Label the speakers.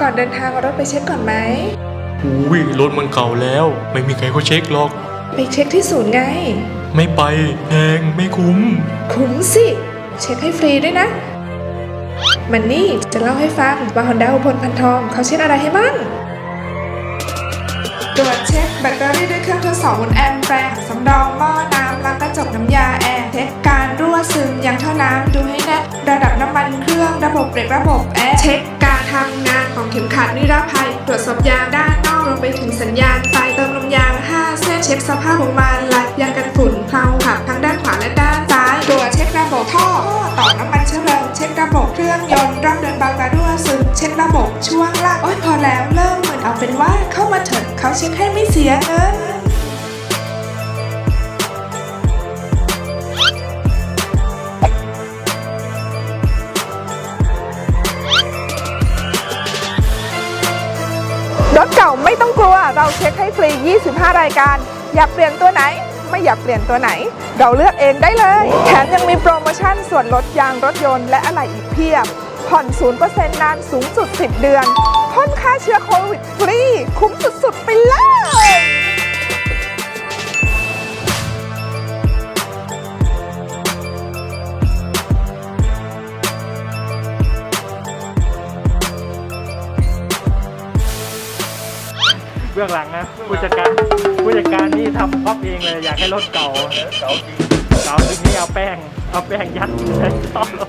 Speaker 1: ก่อนเดินทางเอารถไปเช็คก่อนไหม
Speaker 2: อุ้ยรถมันเก่าแล้ว ไม่มีใครเขาเช็คหรอก
Speaker 1: ไปเช็คที่ศูนย์ไง
Speaker 2: ไม่ไปแพงไม่คุ้ม
Speaker 1: คุ้มสิ เช็คให้ฟรีด้วยนะ มันนี่จะเล่าให้ฟังว่าฮอนด้าอุพลพันทองเขาเช็คอะไรให้มั่งตรวจเช็คแบตเตอรี่ด้วยเครื่องทดสอบวนแอมแปร์สำรองหม้อน้ำล้างกระจกน้ำยาแอร์เทสการรั่วซึมยางท่อน้ำดูให้แน่ระดับน้ำมันเครื่องระบบเบรกระบบแอร์เช็ค การทำงานของเข็มขัดนิรภัย ตรวจสอบยางด้านนอกรวมไปถึงสัญญาณไฟเติมลมยาง 5 เส้นเช็คสภาพของมันลัดยางกันฝุ่นเพลาขับทั้งด้านขวาและด้านซ้ายตรวจเช็คระบบท่อต่อน้ำมันเชื้อเพลิงเช็คระบบเครื่องยนต์รอบเดินบางกระรั่วซึมเช็คระบบช่วงล่างโอ้ยพอแล้วเริ่มเหมือนเอาเป็นว่าเข้ามาเถิดเขาเช็คให้ไม่เสียเงิน
Speaker 3: รถเก่าไม่ต้องกลัว เราเช็คให้ฟรี 25 รายการ อยากเปลี่ยนตัวไหน ไม่อยากเปลี่ยนตัวไหน เราเลือกเองได้เลย แถมยังมีโปรโมชั่นส่วนลดยางรถยนต์และอะไหล่อีกเพียบ ผ่อน 0%นานสูงสุด 10 เดือน พ่นค่าเชื้อโควิดฟรี คุ้มสุดๆไปเลย
Speaker 4: เบื้องหลังนะผู้จัดการผู้จัดการนี่ทำก๊อปเองเลยอยากให้รถเก่าเก่าจริงเก่าจริงนี่เอาแป้งเอาแป้งยัดในท่อรถ